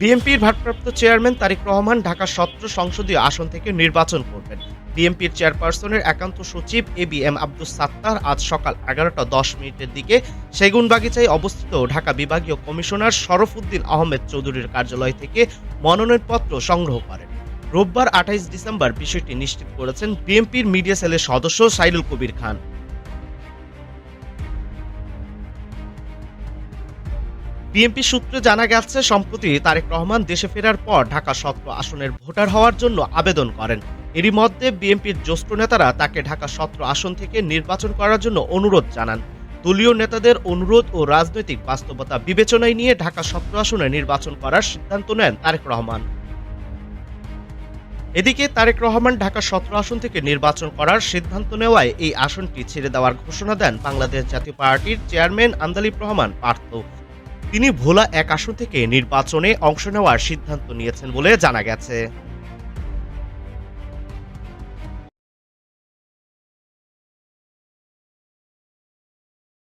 বিএনপির ভারপ্রাপ্ত চেয়ারম্যান তারেক রহমান ঢাকা সত্র সংসদীয় আসন থেকে নির্বাচন করবেন। বিএনপির চেয়ারপারসনের একান্ত সচিব A B M Abdus Sattar আজ সকাল এগারোটা দশ মিনিটের দিকে সেগুনবাগিচায় অবস্থিত ঢাকা বিভাগীয় কমিশনার শরফুদ্দিন আহমেদ চৌধুরীর কার্যালয় থেকে মনোনয়নপত্র সংগ্রহ করেন। রোববার আঠাইশ ডিসেম্বর বিষয়টি নিশ্চিত করেছেন বিএনপির মিডিয়া সেলের সদস্য সাইদুল কবির খান। বিএনপি সূত্রে জানা গেছে, সম্প্রতি তারেক রহমান দেশে ফেরার পর ঢাকা সত্র আসনের ভোটার হওয়ার জন্য আবেদন করেন। এরই মধ্যে বিএনপির জ্যেষ্ঠ নেতারা তাকে ঢাকা সত্র আসন থেকে নির্বাচন করার জন্য অনুরোধ জানান। দলীয় নেতাদের অনুরোধ ও রাজনৈতিক বাস্তবতা বিবেচনায় নিয়ে ঢাকা সত্র আসনে নির্বাচন করার সিদ্ধান্ত নেন তারেক রহমান। এদিকে তারেক রহমান ঢাকা সত্র আসন থেকে নির্বাচন করার সিদ্ধান্ত নেওয়ায় এই আসনটি ছেড়ে দেওয়ার ঘোষণা দেন বাংলাদেশ জাতীয় পার্টির চেয়ারম্যান আন্দালিব রহমান পার্থ। তিনি ভোলা এক আসন থেকে নির্বাচনে অংশ নেওয়ার সিদ্ধান্ত নিয়েছেন বলে জানা গেছে।